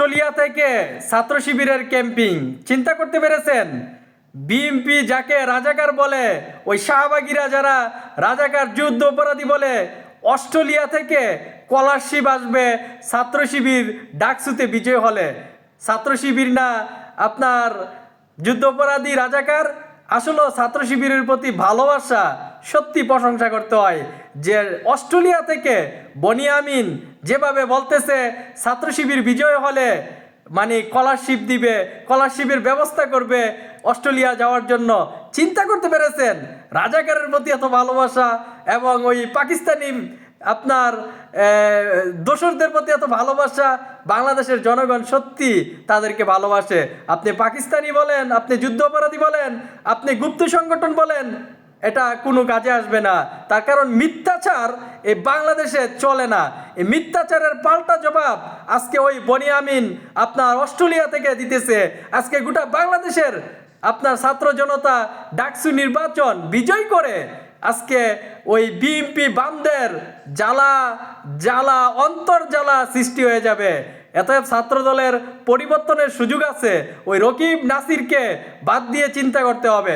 Australia থেকে ছাত্র শিবিরের ক্যাম্পিং। চিন্তা করতে পেরেছেন? বিএমপি যাকে রাজাকার বলে, ওই শাহবাগীরা যারা রাজাকার যুদ্ধ অপরাধী বলে, অস্ট্রেলিয়া থেকে স্কলারশিপ আসবে ছাত্র শিবির ডাকসুতে বিজয় হলে। ছাত্র শিবির না, আপনার যুদ্ধপরাধী রাজাকার? আসলে ছাত্র শিবিরের প্রতি ভালোবাসা সত্যি প্রশংসা করতে হয় যে অস্ট্রেলিয়া থেকে বনিয়ামিন যেভাবে বলতেছে, ছাত্র শিবির বিজয় হলে মানে স্কলারশিপ দিবে স্কলারশিপের ব্যবস্থা করবে অস্ট্রেলিয়া যাওয়ার জন্য। চিন্তা করতে পেরেছেন? রাজাকারের প্রতি এত ভালোবাসা এবং ওই পাকিস্তানি আপনার দোসরদের প্রতি এত ভালোবাসা, বাংলাদেশের জনগণ সত্যি তাদেরকে ভালোবাসে। আপনি পাকিস্তানি বলেন, আপনি যুদ্ধ অপরাধী বলেন, আপনি গুপ্ত সংগঠন বলেন এটা কোনো কাজে আসবে না। তার কারণ মিথ্যাচার এই বাংলাদেশে চলে না। এই মিথ্যাচারের পাল্টা জবাব আজকে ওই বনিয়ামিন আপনার অস্ট্রেলিয়া থেকে দিতেছে। আজকে গোটা বাংলাদেশের আপনার ছাত্র জনতা ডাকসু নির্বাচন বিজয় করে আজকে ওই বিএমপি বামদের জ্বালা জ্বালা, অন্তর জ্বালা সৃষ্টি হয়ে যাবে। এতএব ছাত্র দলের পরিবর্তনের সুযোগ আছে। ওই রকিব নাসিরকে বাদ দিয়ে চিন্তা করতে হবে।